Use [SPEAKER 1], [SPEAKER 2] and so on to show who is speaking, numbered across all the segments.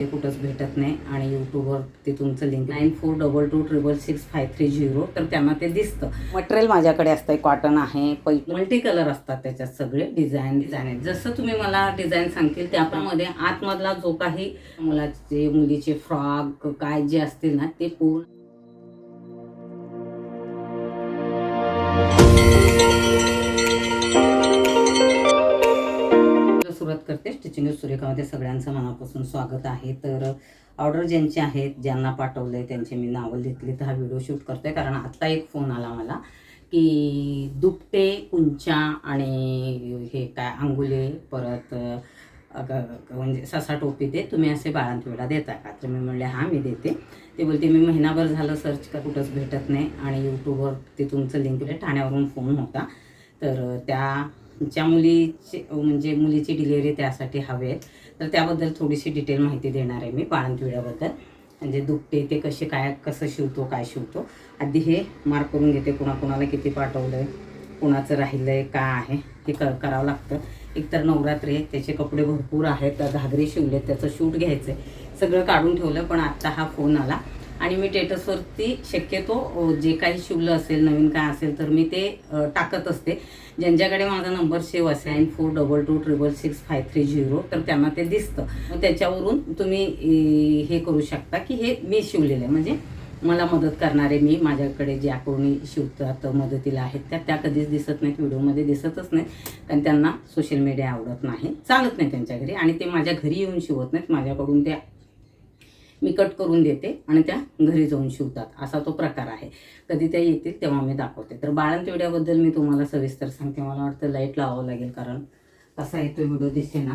[SPEAKER 1] ते कुठंच भेटत नाही आणि यूट्यूबवर ते तुमचं link nine four double two triple six five three zero तर त्यांना ते दिसतं. मटेरियल माझ्याकडे असतं कॉटन आहे पै मल्टी कलर असतात त्याच्यात सगळे डिझाईन डिझाईन आहेत. जसं तुम्ही मला डिझाईन सांगतील त्याप्रमाणे आतमधला जो काही मुलाचे मुलीचे फ्रॉक काय जे असतील ना ते पूर्ण करते स्टिचिंग सूर्यकामध्ये सगळ्यांचं मनापासून स्वागत आहे. तर ऑर्डर ज्यांची आहेत ज्यांना पाठवलं आहे त्यांचे मी नावं घेतली तर हा व्हिडिओ शूट करतोय. कारण आत्ता एक फोन आला मला की दुपटे कुंचा आणि हे काय अंगुले परत म्हणजे ससा टोपी ते तुम्ही असे बाळांतविडा देता का? तर मी म्हणले हां मी देते. ते बोलते मी महिनाभर झालं सर्च का कुठंच भेटत नाही. आणि यूट्यूबवर ते तुमचं लिंक ठाण्यावरून फोन होता. तर त्या ज्या मुलीची म्हणजे मुलीची डिलिव्हरी त्यासाठी हवी आहे तर त्याबद्दल थोडीशी डिटेल माहिती देणार आहे मी बाळंतविड्याबद्दल. म्हणजे दुपटे ते कसे काय कसं शिवतो काय शिवतो. आधी हे मार्क करून घेते कुणाकुणाला किती पाठवलं आहे कुणाचं राहिलं आहे काय आहे हे क करावं लागतं. एकतर नवरात्री आहे त्याचे कपडे भरपूर आहेत घागरे शिवले त्याचं शूट घ्यायचं आहे सगळं काढून ठेवलं पण आत्ता हा फोन आला. आणि मी टेटसवरती शक्यतो जे काही शिवलं असेल नवीन काय असेल तर मी ते टाकत असते. ज्यांच्याकडे माझा नंबर सेव्ह असेल nine four double two triple six five three zero तर त्यांना ते दिसतं. त्याच्यावरून तुम्ही हे करू शकता की हे मी शिवलेलं आहे. म्हणजे मला मदत करणारे मी माझ्याकडे ज्या कोणी शिवतात मदतीला आहेत त्या त्या कधीच दिसत नाहीत व्हिडिओमध्ये दिसतच नाहीत. कारण त्यांना सोशल मीडिया आवडत नाही. चालत नाही त्यांच्या घरी आणि ते माझ्या घरी येऊन शिवत नाहीत. माझ्याकडून त्या मी कट करून देते आणि त्या घरी जाऊन शिवतात. असा तो प्रकार आहे. कधी त्या येतील तेव्हा मी दाखवते. तर बाळंतविड्याबद्दल मी तुम्हाला सविस्तर सांगते. मला वाटतं लाइट लावावं लागेल कारण कसा येतो व्हिडिओ दिसते ना.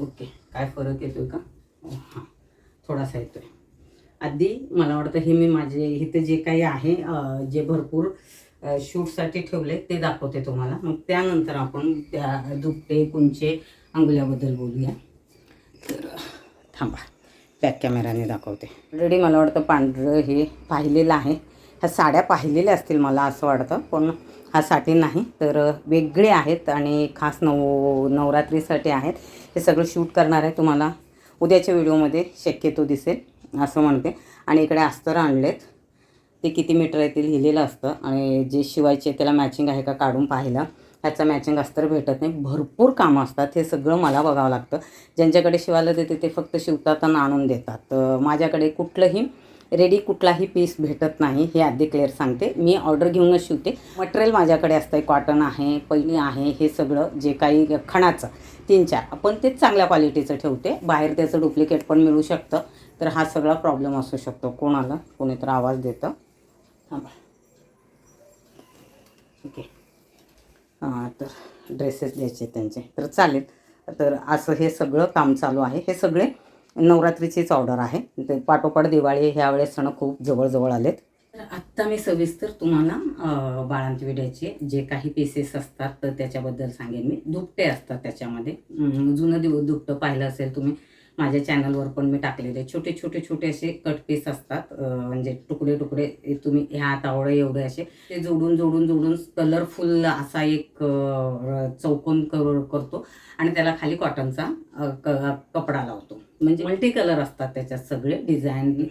[SPEAKER 1] ओके काय फरक येतोय का? Oh, हां. थोडासा येतोय. आधी मला वाटतं हे मी माझे इथे जे काही आहे जे भरपूर शूटसाठी ठेवले ते दाखवते तुम्हाला. मग त्यानंतर आपण त्या दुपटे कुंचे अंगुल्याबद्दल बोलूया. तर थांबा. बॅक कॅमेराने दाखवते. ऑलरेडी मला वाटतं पांढरं हे पाहिलेलं आहे. ह्या साड्या पाहिलेल्या असतील मला असं वाटतं पण हा साठी नाही. तर वेगळे आहेत आणि खास नव नवरात्रीसाठी आहेत. हे सगळं शूट करणार आहे तुम्हाला. उद्याच्या व्हिडिओमध्ये शक्यतो दिसेल असं म्हणते. आणि इकडे अस्तर आणलेत. ते किती मीटर येतील लिहिलेलं असतं. आणि जे शिवायचे त्याला मॅचिंग आहे का काढून पाहिलं ह्याचं मॅचिंग अस्तर भेटत नाही. भरपूर कामं असतात. हे सगळं मला बघावं लागतं. ज्यांच्याकडे शिवायला देते ते फक्त शिवतात आणि आणून देतात. माझ्याकडे कुठलंही रेडी कुठलाही पीस भेटत नाही हे आधी क्लिअर सांगते. मी ऑर्डर घेऊनच शिवते. मटेरियल माझ्याकडे असतं कॉटन आहे पहिली आहे हे सगळं जे काही खणाचं तीन चार आपण तेच चांगल्या क्वालिटीचं ठेवते. बाहेर त्याचं डुप्लिकेट पण मिळू शकतं. तर हा सगळा प्रॉब्लेम असू शकतो. कोणाला? कोणीतर आवाज देतं. थांबा. ठीक आहे तर ड्रेसेस द्यायचे त्यांचे. तर चालेल. तर असं हे सगळं काम चालू आहे. हे सगळे नवरात्रीचीच ऑर्डर आहे. ते पाठोपाठ दिवाळी ह्यावेळेस सण खूप जवळजवळ आलेत. तर आत्ता मी सविस्तर तुम्हाला अं, बाळंतविड्याचे जे काही पीसेस असतात तर त्याच्याबद्दल सांगेन मी. दुपटे असतात त्याच्यामध्ये. जुनं दिव दुपटं पाहिलं असेल तुम्ही माझ्या चॅनलवर पण मी टाकलेले छोटे छोटे छोटे असे कट पीस असतात. म्हणजे तुकडे तुकडे तुम्ही ह्या हातावळे एवढे असे. ते जोडून जोडून जोडून कलरफुल असा एक चौकोन कर करतो. आणि त्याला खाली कॉटनचा क- कपडा लावतो. म्हणजे मल्टी कलर असतात त्याच्यात सगळे डिझाईन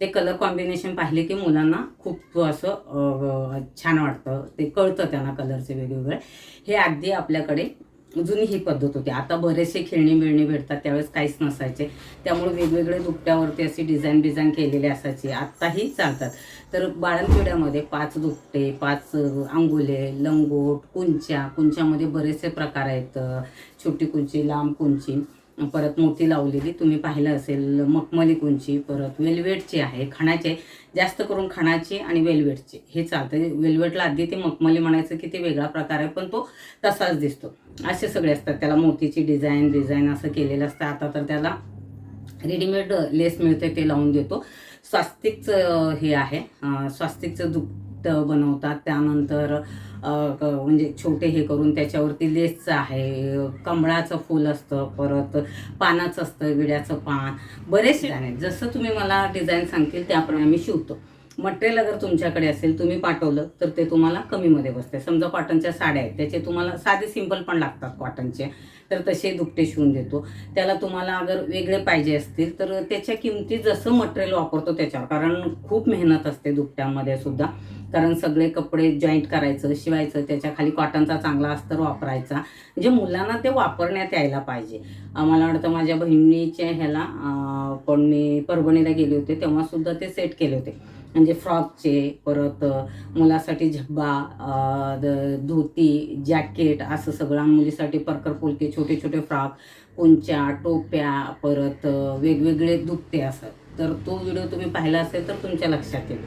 [SPEAKER 1] ते कलर कॉम्बिनेशन पाहिले की मुलांना खूप असं छान वाटतं. ते कळतं त्यांना कलरचे वेगवेगळे. हे आधी आपल्याकडे जुनी ही पद्धत होती. आता बरेचसे खेळणी मिळणी भेटतात त्यावेळेस काहीच नसायचे. त्यामुळे वेगवेगळे दुपट्यावरती अशी डिझाईन डिझाईन केलेली असायची. आत्ताही चालतात. तर बाळंतविड्यामध्ये पाच दुपटे पाच अंगुले लंगोट कुंच्या. कुंच्यामध्ये बरेचसे प्रकार आहेत. छोटी कुंची लांब कुंची. परत मोती लावलेली तुम्ही पाहिलं असेल मखमली कुंची परत वेलवेटची आहे खणाचे आहे जास्त करून खणाची आणि वेलवेटची. हे चालतं वेलवेटला आधी ते मखमली म्हणायचं की ते वेगळा प्रकार आहे पण तो तसाच दिसतो. असे सगळे असतात. त्याला मोतीची डिझाईन डिझाईन असं केलेलं असतं. आता तर त्याला रेडीमेड लेस मिळते ते लावून देतो. स्वास्तिकचं हे आहे. स्वास्तिकचं दुख बनवतात. त्यानंतर म्हणजे छोटे हे करून त्याच्यावरती लेसचं आहे कमळाचं फूल असतं परत पानाचं असतं विड्याचं पान. बरेचसे डिझाईन आहेत. जसं तुम्ही मला डिझाईन सांगतील त्याप्रमाणे आम्ही शिवतो. मटेरियल अगर तुमच्याकडे असेल तुम्ही पाठवलं तर ते तुम्हाला कमीमध्ये बसते समजा कॉटनच्या साड्या आहेत त्याचे तुम्हाला साधे सिंपल पण लागतात कॉटनचे तर तसे दुपटे शिवून देतो. त्याला तुम्हाला अगर वेगळे पाहिजे असतील तर त्याच्या किमती जसं मटेरियल वापरतो त्याच्यावर कारण खूप मेहनत असते दुपट्यामध्ये सुद्धा. कारण सगळे कपडे जॉईंट करायचं शिवायचं त्याच्याखाली कॉटनचा चांगला अस्तर वापरायचा. म्हणजे मुलांना ते वापरण्यात यायला पाहिजे. मला वाटतं माझ्या बहिणीच्या ह्याला पण मी परभणीला गेले होते तेव्हा सुद्धा ते सेट केले होते. म्हणजे फ्रॉकचे परत मुलासाठी झब्बा द- धोती जॅकेट असं सगळं मुलीसाठी परकर फुलके छोटे छोटे फ्रॉक कुंच्या टोप्या परत वेगवेगळे दुपते असं तर तो व्हिडिओ तुम्ही पाहिला असेल तर तुमच्या लक्षात येईल.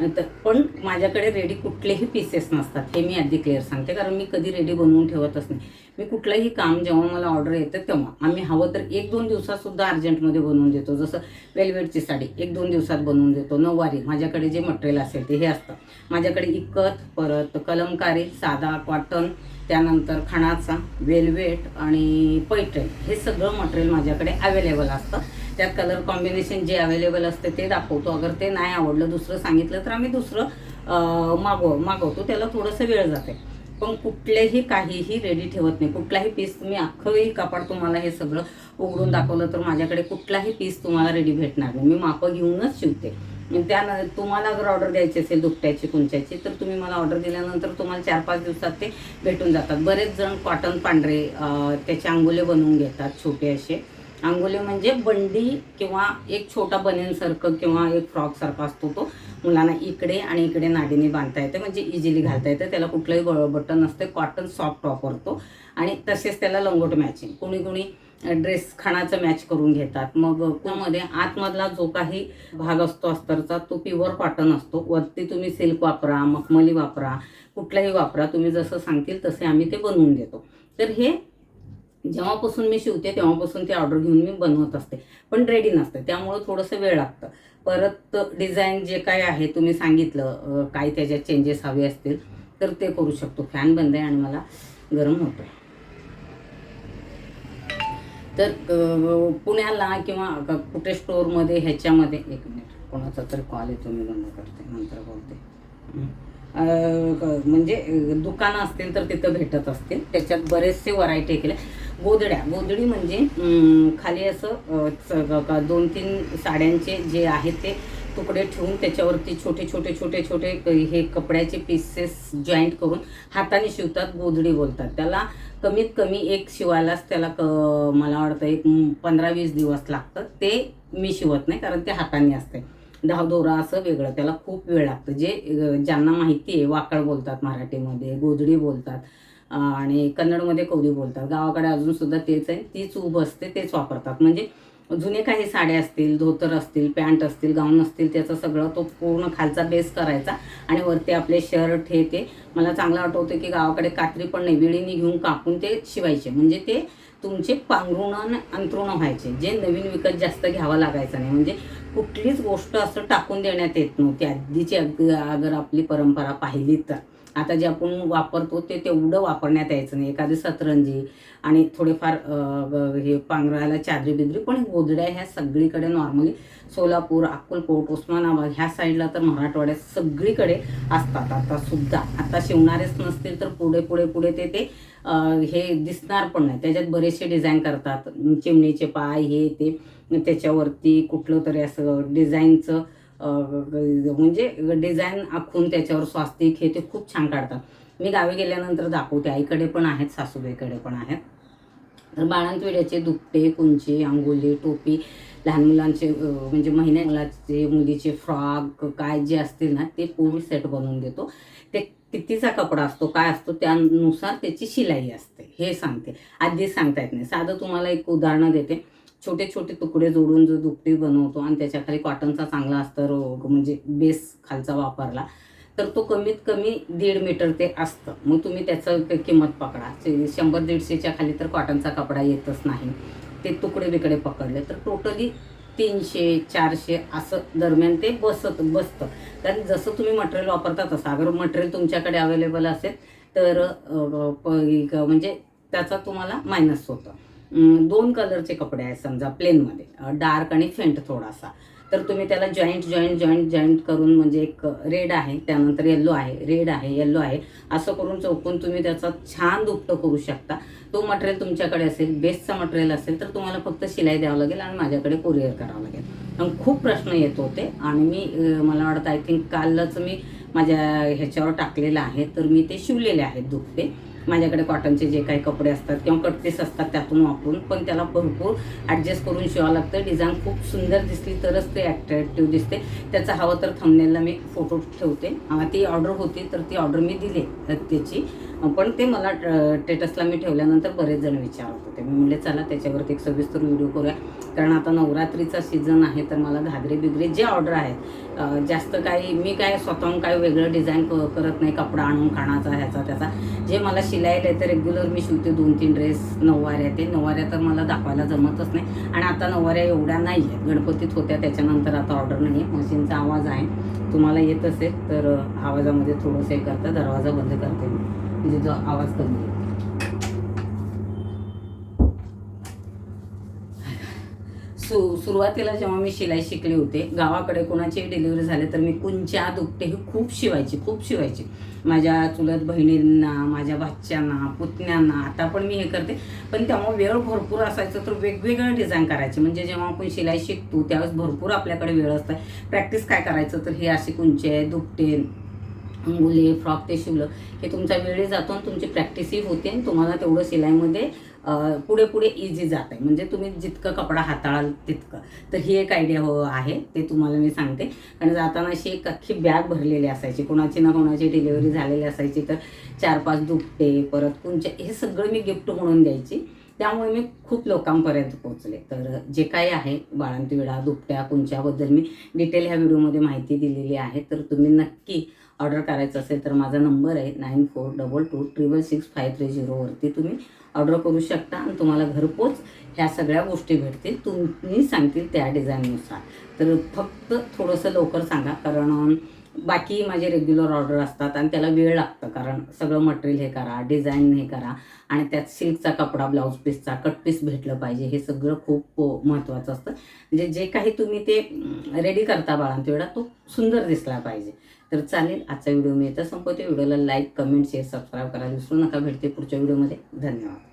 [SPEAKER 1] तर पण माझ्याकडे रेडी कुठलेही पीसेस नसतात. हे मी आधी क्लिअर सांगते. कारण मी कधी रेडी बनवून ठेवतच नाही. मी कुठलंही काम जेव्हा मला ऑर्डर येतं तेव्हा. आम्ही हवं तर एक दोन दिवसातसुद्धा अर्जंटमध्ये बनवून देतो. जसं वेलवेटची साडी एक दोन दिवसात बनवून देतो. नऊवारी. माझ्याकडे जे मटेरियल असेल ते हे असतं. माझ्याकडे इकत परत कलमकारी साधा कॉटन त्यानंतर खणाचा वेलवेट आणि पैठण. हे सगळं मटेरियल माझ्याकडे अवेलेबल असतं. त्यात कलर कॉम्बिनेशन जे अवेलेबल असते ते दाखवतो. अगर ते नाही आवडलं दुसरं सांगितलं तर आम्ही दुसरं मागव मागवतो. त्याला थोडंसं वेळ जाते. पण कुठलेही काहीही रेडी ठेवत नाही. कुठलाही पीस तुम्ही अख्खंही कपाट तुम्हाला हे सगळं उघडून दाखवलं तर माझ्याकडे कुठलाही पीस तुम्हाला रेडी भेटणार नाही. मी मापं घेऊनच शिवते. आणि त्या तुम्हाला अगर ऑर्डर द्यायची असेल दुपट्याची कुंच्याची तर तुम्ही मला ऑर्डर दिल्यानंतर तुम्हाला चार पाच दिवसात ते भेटून जातात. बरेच जण कॉटन पांढरे त्याचे अंगोले बनवून घेतात छोटे असे. अंगोली म्हणजे बंडी किंवा एक छोटा बनेनसारखं किंवा एक फ्रॉकसारखा असतो तो. मुलांना इकडे आणि इकडे नाडीने बांधता येते म्हणजे इझिली घालता येतं. त्याला कुठलंही ब- बटन नसते कॉटन सॉफ्ट वापरतो आणि तसेच त्याला लंगोट मॅचिंग कोणी कोणी ड्रेस खाणाचं मॅच करून घेतात. मग त्यामध्ये आतमधला जो काही भाग असतो अस्तरचा तो प्युअर कॉटन असतो. वरती तुम्ही सिल्क वापरा मखमली वापरा कुठलाही वापरा. तुम्ही जसं सांगतील तसे आम्ही ते बनवून देतो. तर हे जेव्हापासून मी शिवते तेव्हापासून ती ऑर्डर घेऊन मी बनवत असते. पण रेडी नसते त्यामुळं थोडंसं वेळ लागतं. परत डिझाईन जे काय आहे तुम्ही सांगितलं काय त्याच्यात चेंजेस हवे असतील तर ते करू शकतो. फॅन बंद आहे आणि मला गरम होतो तर पुण्याला किंवा कुठे स्टोअरमध्ये ह्याच्यामध्ये एक मिनिट कोणाचा तरी कॉल येतो मी बंद करते नंतर बोलते. म्हणजे दुकानं असतील तर तिथं भेटत असतील. त्याच्यात बरेचसे व्हरायटी केले. गोदड्या गोदडी म्हणजे खाली असं दोन तीन साड्यांचे जे आहेत ते तुकडे ठेवून त्याच्यावरती छोटे छोटे छोटे छोटे हे कपड्याचे पीसेस जॉईंट करून हाताने शिवतात गोदडी बोलतात. त्याला कमीत कमी एक शिवायलाच त्याला क मला वाटतं एक पंधरा वीस दिवस लागतं ते मी शिवत नाही कारण ते हाताने असते. धावदोरा असं वेगळं. त्याला खूप वेळ लागतं. जे ज्यांना माहिती आहे वाकड बोलतात मराठीमध्ये गोधडी बोलतात. आणि कन्नडमध्ये कवडी बोलतात. गावाकडे अजून सुद्धा तेच आहे. तीच उभ असते तेच वापरतात. म्हणजे जुने काही साड्या असतील धोतर असतील पॅन्ट असतील गाऊन असतील त्याचा सगळं तो पूर्ण खालचा बेस करायचा आणि वरती आपले शर्ट हे ते. मला चांगलं आठवतं की गावाकडे कात्री पण नाही. विळीने घेऊन कापून ते शिवायचे. म्हणजे ते तुमचे पांघरुण अंतरुण व्हायचे. जे नवीन विकत जास्त घ्यावं लागायचा नाही. म्हणजे कुठलीच गोष्ट असं टाकून देण्यात येत नव्हती. आधीची अग- अगर आपली परंपरा पाहिली तर. आता जे आपण वापरतो ते तेवढं वापरण्यात यायचं नाही. एखादी सतरंजी आणि थोडेफार हे पांघरायला चादरी बिदरी पण गोदड्या ह्या सगळीकडे नॉर्मली सोलापूर अक्कलकोट उस्मानाबाद ह्या साईडला तर मराठवाड्यात सगळीकडे असतात. आता सुद्धा आता शिवणारेच नसतील तर पुढे पुढे पुढे ते ते हे दिसणार पण नाही. त्याच्यात बरेचसे डिझाईन करतात. चिमणीचे पाय हे ते त्याच्यावरती कुठलं तरी असं डिझाईनचं म्हणजे डिझाईन आखून त्याच्यावर स्वास्तिक हे ते खूप छान काढतात. मी गावी गेल्यानंतर दाखवते. आईकडे पण आहेत सासूबाईकडे पण आहेत. तर बाळांतविड्याचे दुपटे कुंची अंगोली टोपी लहान मुलांचे म्हणजे महिन्या मुलाचे मुलीचे फ्रॉक काय जे असतील ना ते पूर्ण सेट बनवून देतो. ते कितीचा कपडा असतो काय असतो त्यानुसार त्याची शिलाई असते. हे सांगते. आधीच सांगता येत नाही. साधं तुम्हाला एक उदाहरणं देते. छोटे छोटे तुकडे जोडून जो दुपटी बनवतो आणि त्याच्याखाली कॉटनचा चांगला अस्तर रोग म्हणजे बेस खालचा वापरला तर तो कमीत कमी दीड मीटर ते असतं. मग तुम्ही त्याचं किंमत पकडा. शंभर दीडशेच्या खाली तर कॉटनचा कपडा येतच नाही. ते तुकडे बिकडे पकडले तर टोटली तीनशे चारशे असं दरम्यान ते बसत बसतं. कारण जसं तुम्ही मटेरियल वापरता तसं. अगर मटेरियल तुमच्याकडे अवेलेबल असेल तर म्हणजे त्याचा तुम्हाला मायनस होतं. दोन कलरचे कपडे आहेत समजा प्लेनमध्ये डार्क आणि फेंट थोडासा. तर तुम्ही त्याला जॉईंट जॉईंट जॉईंट जॉईंट करून म्हणजे एक रेड आहे त्यानंतर येल्लो आहे रेड आहे येल्लो आहे असं करून चौकून तुम्ही त्याचा छान दुपटं करू शकता. तो मटेरियल तुमच्याकडे असेल बेस्टचा मटेरियल असेल तर तुम्हाला फक्त शिलाई द्यावं लागेल आणि माझ्याकडे कुरिअर करावं लागेल. पण खूप प्रश्न येत होते आणि मी मला वाटतं आय थिंक कालच मी माझ्या ह्याच्यावर टाकलेलं आहे तर मी ते शिवलेले आहेत दुपटे. माझ्याकडे कॉटनचे जे काही कपडे असतात किंवा कटपीस असतात त्यातून वापरून पण त्याला भरपूर ॲडजस्ट करून शिवावं लागतं. डिझाईन खूप सुंदर दिसली तरच ते ॲट्रॅक्टिव्ह दिसते. त्याचा हवं तर थंबनेलला मी फोटो ठेवते. ती ऑर्डर होती तर ती ऑर्डर मी दिली त्याची. पण ते मला टेटसला मी ठेवल्यानंतर बरेच जण विचारत होते. मी म्हणले चला त्याच्यावरती एक सविस्तर व्हिडिओ करूया. कारण आता नवरात्रीचा सीझन आहे तर मला घागरे बिगरे जे ऑर्डर आहेत जास्त काही मी काय स्वतःहून काय वेगळं डिझाईन करत नाही कपडा आणून खाण्याचा ह्याचा त्याचा. जे मला शिलाईला येतं रेग्युलर मी शिवते दोन तीन ड्रेस नऊवाऱ्या ते नऊवाऱ्या तर मला दाखवायला जमतच नाही. आणि आता नऊवाऱ्या एवढ्या नाही आहेत गणपतीत होत्या त्याच्यानंतर आता ऑर्डर नाही आहे. मशीनचा आवाज आहे. तुम्हाला येत असेल तर आवाजामध्ये थोडंसं हे करतं दरवाजा बंद करते मी. म्हणजे जो आवाज कमी येतो सु सुरुवातीला जेव्हा मी शिलाई शिकले होते गावाकडे कोणाची डिलिव्हरी झाली तर मी कुंच्या दुपटे हे खूप शिवायची खूप शिवायची. माझ्या चुलत बहिणींना माझ्या भाच्यांना पुतण्यांना आता पण मी हे करते. पण तेव्हा वेळ भरपूर असायचं तर वेगवेगळं डिझाईन करायचे. म्हणजे जेव्हा आपण शिलाई शिकतो त्यावेळेस भरपूर आपल्याकडे वेळ असतं. प्रॅक्टिस काय करायचं तर हे असे कुंचे दुपटे अंगुले फ्रॉक ते शिवलं. हे तुमचा वेळही जातो आणि तुमची प्रॅक्टिसही होते आणि तुम्हाला तेवढं शिलाईमध्ये पुढे पुढे इझी जात आहे म्हणजे तुम्ही जितकं कपडा हाताळाल तितकं. तर ही एक आयडिया हो आहे. ते तुम्हाला मी सांगते. कारण जाताना अशी एक अख्खी बॅग भरलेली असायची. कोणाची ना कोणाची डिलिव्हरी झालेली असायची. तर चार पाच दुपटे परत कुंचे हे सगळं मी गिफ्ट म्हणून द्यायची. त्यामुळे मी खूप लोकांपर्यंत पोहोचले. तर जे काही आहे बाळंतविडा दुपट्या कुंच्याबद्दल मी डिटेल ह्या व्हिडिओमध्ये माहिती दिलेली आहे. तर तुम्ही नक्की ऑर्डर करायचं असेल तर माझा नंबर आहे nine four double two triple six five three झिरोवरती तुम्ही ऑर्डर करू शकता आणि तुम्हाला घरपोच ह्या सगळ्या गोष्टी भेटतील. तुम्ही सांगतील त्या डिझाईननुसार तर फक्त थोडंसं लवकर सांगा कारण बाकी माझे रेग्युलर ऑर्डर असतात आणि त्याला वेळ लागतं कारण सगळं मटेरियल हे करा डिझाईन हे करा आणि त्यात सिल्कचा कपडा ब्लाऊज पीसचा कट पीस भेटलं पाहिजे हे सगळं खूप महत्त्वाचं असतं. म्हणजे जे काही तुम्ही ते रेडी करता बाळांत वेळा तो सुंदर दिसला पाहिजे. तर चालेल आजचा व्हिडिओ मी येतं संपवते. व्हिडिओला लाईक कमेंट शेअर सबस्क्राईब करायला विसरू नका भेटते पुढच्या व्हिडिओमध्ये धन्यवाद.